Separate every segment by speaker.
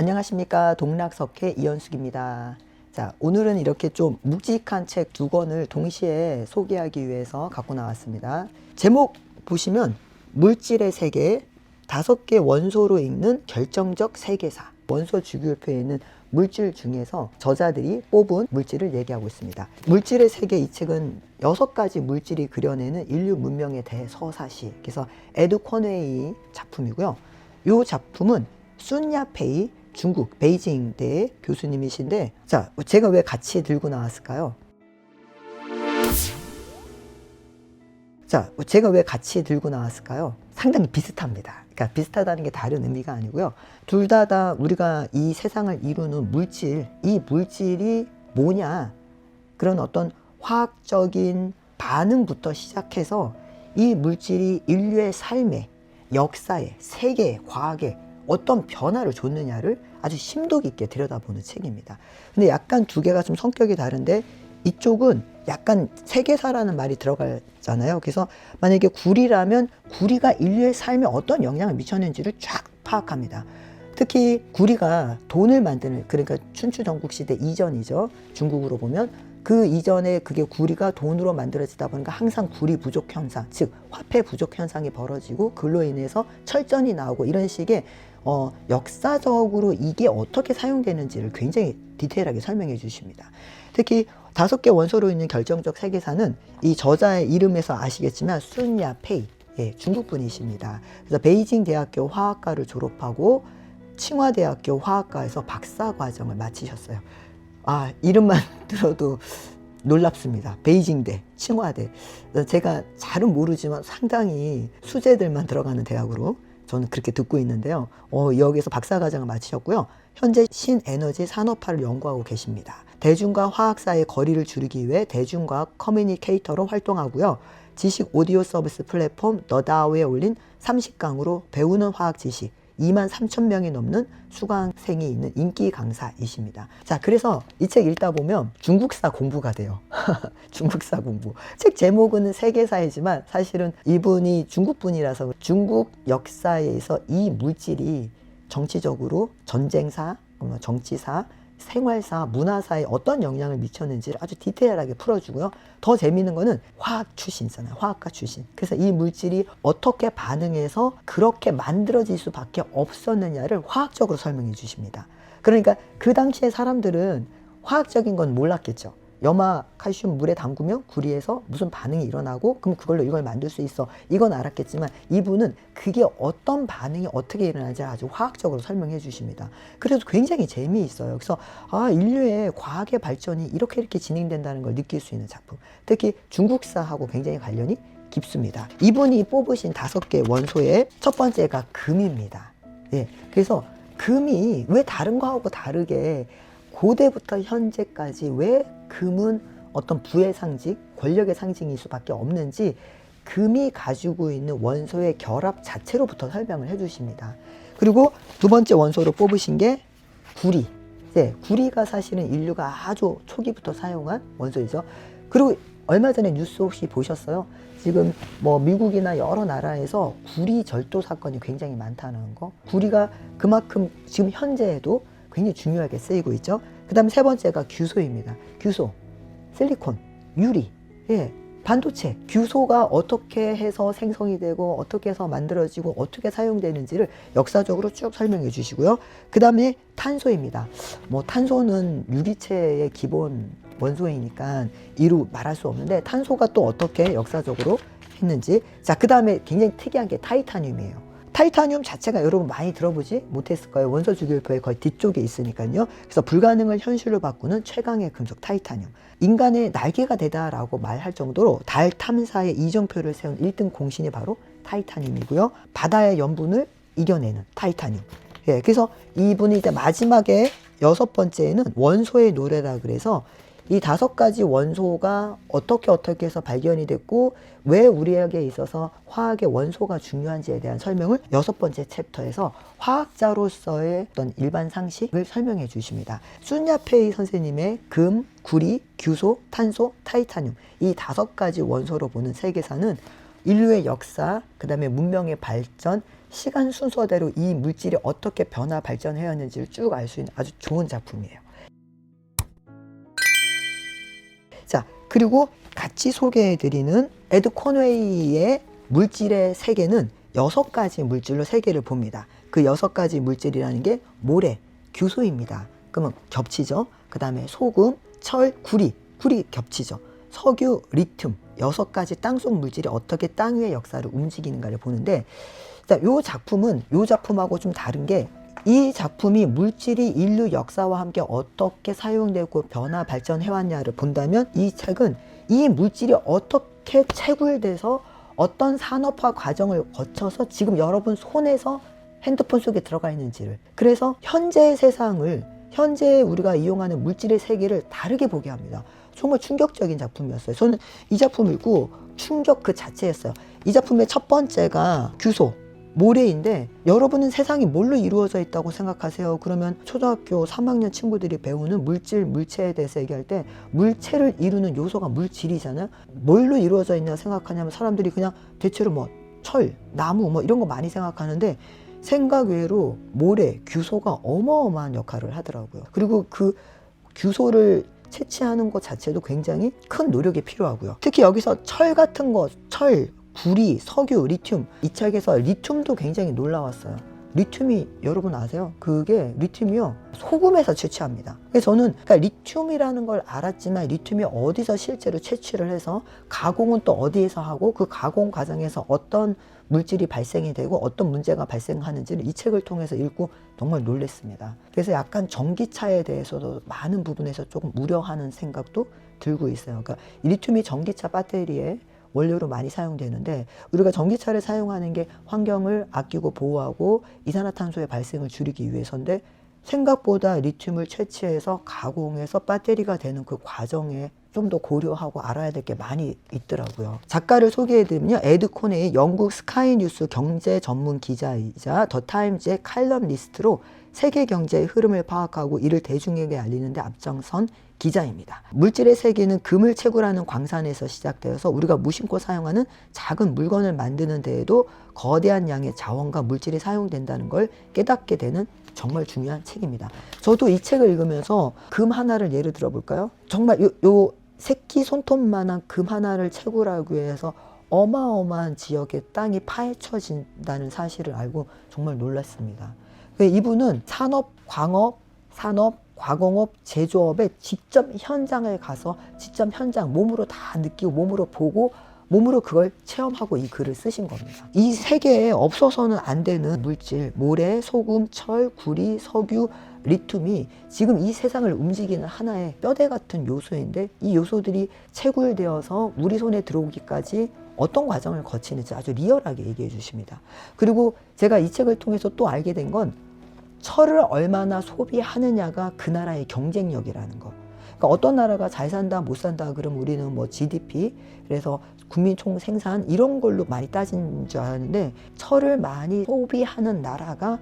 Speaker 1: 안녕하십니까 동락석회 이현숙입니다. 자 오늘은 이렇게 좀 묵직한 책 두 권을 동시에 소개하기 위해서 갖고 나왔습니다. 제목 보시면 물질의 세계 다섯 개 원소로 읽는 결정적 세계사 원소 주기율표에 있는 물질 중에서 저자들이 뽑은 물질을 얘기하고 있습니다. 물질의 세계 이 책은 여섯 가지 물질이 그려내는 인류 문명의 대서사시. 그래서 에드 콘웨이 작품이고요. 이 작품은 순야페이 중국 베이징대 교수님이신데 자 제가 왜 같이 들고 나왔을까요? 자 제가 왜 같이 들고 나왔을까요? 상당히 비슷합니다. 그러니까 비슷하다는 게 다른 의미가 아니고요. 둘 다다 우리가 이 세상을 이루는 물질, 이 물질이 뭐냐 그런 어떤 화학적인 반응부터 시작해서 이 물질이 인류의 삶에 역사에 세계에 과학에 어떤 변화를 줬느냐를 아주 심도 깊게 들여다보는 책입니다. 근데 약간 두 개가 좀 성격이 다른데 이쪽은 약간 세계사라는 말이 들어가잖아요. 그래서 만약에 구리라면 구리가 인류의 삶에 어떤 영향을 미쳤는지를 쫙 파악합니다. 특히 구리가 돈을 만드는 그러니까 춘추 전국 시대 이전이죠. 중국으로 보면 그 이전에 그게 구리가 돈으로 만들어지다 보니까 항상 구리 부족 현상, 즉 화폐 부족 현상이 벌어지고 그로 인해서 철전이 나오고 이런 식의 어, 역사적으로 이게 어떻게 사용되는지를 굉장히 디테일하게 설명해 주십니다. 특히 다섯 개 원소로 있는 결정적 세계사는 이 저자의 이름에서 아시겠지만 순야 페이 예, 중국 분이십니다. 그래서 베이징 대학교 화학과를 졸업하고 칭화대학교 화학과에서 박사 과정을 마치셨어요. 아 이름만 들어도 놀랍습니다. 베이징대, 칭화대. 제가 잘은 모르지만 상당히 수재들만 들어가는 대학으로 저는 그렇게 듣고 있는데요. 어, 여기서 박사과정을 마치셨고요. 현재 신에너지 산업화를 연구하고 계십니다. 대중과 화학 사이의 거리를 줄이기 위해 대중과학 커뮤니케이터로 활동하고요. 지식 오디오 서비스 플랫폼 너다오에 올린 30강으로 배우는 화학 지식 2만 3천 명이 넘는 수강생이 있는 인기 강사이십니다. 자, 그래서 이 책 읽다 보면 중국사 공부가 돼요. 중국사 공부. 책 제목은 세계사이지만 사실은 이분이 중국 분이라서 중국 역사에서 이 물질이 정치적으로 전쟁사, 뭐 정치사, 생활사, 문화사에 어떤 영향을 미쳤는지를 아주 디테일하게 풀어주고요. 더 재미있는 거는 화학 출신이잖아요. 화학과 출신. 그래서 이 물질이 어떻게 반응해서 그렇게 만들어질 수밖에 없었느냐를 화학적으로 설명해 주십니다. 그러니까 그 당시에 사람들은 화학적인 건 몰랐겠죠. 염화 칼슘 물에 담그면 구리에서 무슨 반응이 일어나고 그럼 그걸로 이걸 만들 수 있어. 이건 알았겠지만 이분은 그게 어떤 반응이 어떻게 일어나는지 아주 화학적으로 설명해 주십니다. 그래서 굉장히 재미있어요. 그래서 아 인류의 과학의 발전이 이렇게 이렇게 진행된다는 걸 느낄 수 있는 작품. 특히 중국사하고 굉장히 관련이 깊습니다. 이분이 뽑으신 다섯 개 원소의 첫 번째가 금입니다. 예 그래서 금이 왜 다른 거하고 다르게 고대부터 현재까지 왜 금은 어떤 부의 상징, 권력의 상징일 수밖에 없는지 금이 가지고 있는 원소의 결합 자체로부터 설명을 해주십니다. 그리고 두 번째 원소로 뽑으신 게 구리. 네, 구리가 사실은 인류가 아주 초기부터 사용한 원소이죠. 그리고 얼마 전에 뉴스 혹시 보셨어요? 지금 뭐 미국이나 여러 나라에서 구리 절도 사건이 굉장히 많다는 거. 구리가 그만큼 지금 현재에도 굉장히 중요하게 쓰이고 있죠. 그 다음에 세 번째가 규소입니다. 규소, 실리콘, 유리, 예, 반도체, 규소가 어떻게 해서 생성이 되고 어떻게 해서 만들어지고 어떻게 사용되는지를 역사적으로 쭉 설명해 주시고요. 그 다음에 탄소입니다. 뭐 탄소는 유기체의 기본 원소이니까 이루 말할 수 없는데 탄소가 또 어떻게 역사적으로 했는지 자 그 다음에 굉장히 특이한 게 타이타늄이에요. 타이타늄 자체가 여러분 많이 들어보지 못했을 거예요. 원소 주기율표의 거의 뒤쪽에 있으니까요. 그래서 불가능을 현실로 바꾸는 최강의 금속 타이타늄. 인간의 날개가 되다라고 말할 정도로 달 탐사의 이정표를 세운 1등 공신이 바로 타이타늄이고요. 바다의 염분을 이겨내는 타이타늄. 예, 그래서 이분이 이제 마지막에 여섯 번째는 원소의 노래라 그래서 이 다섯 가지 원소가 어떻게 어떻게 해서 발견이 됐고 왜 우리에게 있어서 화학의 원소가 중요한지에 대한 설명을 여섯 번째 챕터에서 화학자로서의 어떤 일반 상식을 설명해 주십니다. 순야페이 선생님의 금, 구리, 규소, 탄소, 타이타늄 이 다섯 가지 원소로 보는 세계사는 인류의 역사, 그 다음에 문명의 발전, 시간 순서대로 이 물질이 어떻게 변화 발전해왔는지를 쭉 알 수 있는 아주 좋은 작품이에요. 그리고 같이 소개해드리는 에드 코웨이의 물질의 세계는 여섯 가지 물질로 세계를 봅니다. 그 여섯 가지 물질이라는 게 모래, 규소입니다. 그러면 겹치죠. 그 다음에 소금, 철, 구리, 구리 겹치죠. 석유, 리튬 여섯 가지 땅속 물질이 어떻게 땅 위의 역사를 움직이는가를 보는데 자, 요 작품은 요 작품하고 좀 다른 게 이 작품이 물질이 인류 역사와 함께 어떻게 사용되고 변화 발전해왔냐를 본다면 이 책은 이 물질이 어떻게 채굴돼서 어떤 산업화 과정을 거쳐서 지금 여러분 손에서 핸드폰 속에 들어가 있는지를 그래서 현재 세상을 현재 우리가 이용하는 물질의 세계를 다르게 보게 합니다. 정말 충격적인 작품이었어요. 저는 이 작품 읽고 충격 그 자체였어요. 이 작품의 첫 번째가 규소, 모래인데 여러분은 세상이 뭘로 이루어져 있다고 생각하세요? 그러면 초등학교 3학년 친구들이 배우는 물질, 물체에 대해서 얘기할 때 물체를 이루는 요소가 물질이잖아요. 뭘로 이루어져 있냐 생각하냐면 사람들이 그냥 대체로 뭐 철, 나무 뭐 이런 거 많이 생각하는데 생각 외로 모래, 규소가 어마어마한 역할을 하더라고요. 그리고 그 규소를 채취하는 것 자체도 굉장히 큰 노력이 필요하고요. 특히 여기서 철 같은 거, 철, 구리, 석유, 리튬. 이 책에서 리튬도 굉장히 놀라웠어요. 리튬이 여러분 아세요? 그게 리튬이요 소금에서 채취합니다. 그래서 저는 그러니까 리튬이라는 걸 알았지만 리튬이 어디서 실제로 채취를 해서 가공은 또 어디에서 하고 그 가공 과정에서 어떤 물질이 발생이 되고 어떤 문제가 발생하는지를 이 책을 통해서 읽고 정말 놀랐습니다. 그래서 약간 전기차에 대해서도 많은 부분에서 조금 우려하는 생각도 들고 있어요. 그러니까 이 리튬이 전기차 배터리에 원료로 많이 사용되는데 우리가 전기차를 사용하는 게 환경을 아끼고 보호하고 이산화탄소의 발생을 줄이기 위해서인데 생각보다 리튬을 채취해서 가공해서 배터리가 되는 그 과정에 좀 더 고려하고 알아야 될 게 많이 있더라고요. 작가를 소개해드리면요. 에드 코네의 영국 스카이 뉴스 경제 전문 기자이자 더 타임즈의 칼럼 리스트로 세계 경제의 흐름을 파악하고 이를 대중에게 알리는데 앞장선 기자입니다. 물질의 세계는 금을 채굴하는 광산에서 시작되어서 우리가 무심코 사용하는 작은 물건을 만드는 데에도 거대한 양의 자원과 물질이 사용된다는 걸 깨닫게 되는 정말 중요한 책입니다. 저도 이 책을 읽으면서 금 하나를 예를 들어 볼까요? 정말 요, 요 새끼 손톱만한 금 하나를 채굴하기 위해서 어마어마한 지역의 땅이 파헤쳐진다는 사실을 알고 정말 놀랐습니다. 그 이분은 산업, 광업, 산업, 과공업, 제조업에 직접 현장을 가서 직접 현장 몸으로 다 느끼고 몸으로 보고 몸으로 그걸 체험하고 이 글을 쓰신 겁니다. 이 세계에 없어서는 안 되는 물질, 모래, 소금, 철, 구리, 석유, 리튬이 지금 이 세상을 움직이는 하나의 뼈대 같은 요소인데 이 요소들이 채굴되어서 우리 손에 들어오기까지 어떤 과정을 거치는지 아주 리얼하게 얘기해 주십니다. 그리고 제가 이 책을 통해서 또 알게 된건 철을 얼마나 소비하느냐가 그 나라의 경쟁력이라는 거. 그러니까 어떤 나라가 잘 산다 못 산다 그러면 우리는 뭐 GDP 그래서 국민 총 생산 이런 걸로 많이 따진 줄 아는데 철을 많이 소비하는 나라가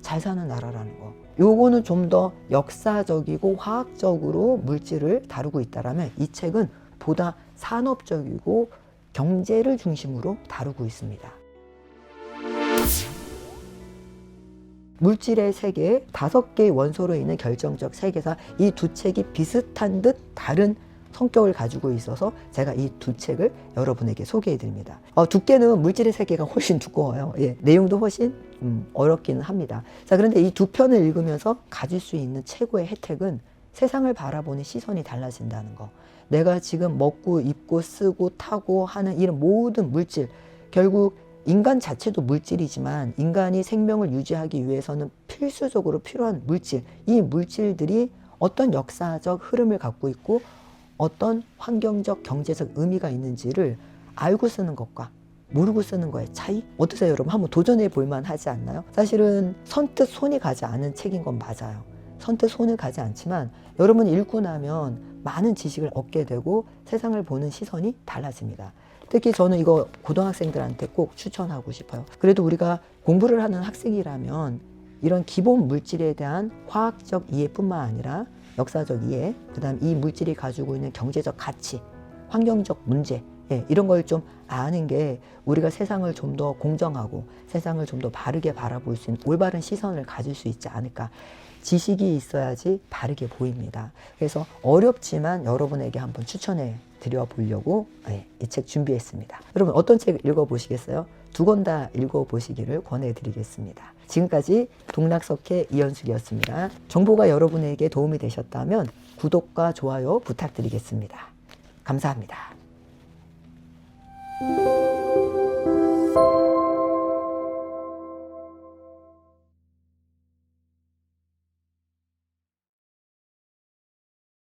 Speaker 1: 잘 사는 나라라는 거. 요거는 좀 더 역사적이고 화학적으로 물질을 다루고 있다라면 이 책은 보다 산업적이고 경제를 중심으로 다루고 있습니다. 물질의 세계 다섯 개의 원소로 있는 결정적 세계사 이 두 책이 비슷한 듯 다른 성격을 가지고 있어서 제가 이 두 책을 여러분에게 소개해 드립니다. 어, 두께는 물질의 세계가 훨씬 두꺼워요. 예, 내용도 훨씬 음, 어렵기는 합니다. 자, 그런데 이 두 편을 읽으면서 가질 수 있는 최고의 혜택은 세상을 바라보는 시선이 달라진다는 거. 내가 지금 먹고 입고 쓰고 타고 하는 이런 모든 물질 결국 인간 자체도 물질이지만 인간이 생명을 유지하기 위해서는 필수적으로 필요한 물질 이 물질들이 어떤 역사적 흐름을 갖고 있고 어떤 환경적 경제적 의미가 있는지를 알고 쓰는 것과 모르고 쓰는 거의 차이? 어떠세요 여러분? 한번 도전해 볼만 하지 않나요? 사실은 선뜻 손이 가지 않은 책인 건 맞아요. 선뜻 손을 가지 않지만 여러분 읽고 나면 많은 지식을 얻게 되고 세상을 보는 시선이 달라집니다. 특히 저는 이거 고등학생들한테 꼭 추천하고 싶어요. 그래도 우리가 공부를 하는 학생이라면 이런 기본 물질에 대한 화학적 이해뿐만 아니라 역사적 이해, 그다음 이 물질이 가지고 있는 경제적 가치, 환경적 문제 예, 이런 걸 좀 아는 게 우리가 세상을 좀 더 공정하고 세상을 좀 더 바르게 바라볼 수 있는 올바른 시선을 가질 수 있지 않을까. 지식이 있어야지 바르게 보입니다. 그래서 어렵지만 여러분에게 한번 추천해 드려 보려고 예, 이책 준비했습니다. 여러분 어떤 책 읽어보시겠어요? 두 권 다 읽어보시기를 권해드리겠습니다. 지금까지 동락석회 이현숙이었습니다. 정보가 여러분에게 도움이 되셨다면 구독과 좋아요 부탁드리겠습니다. 감사합니다.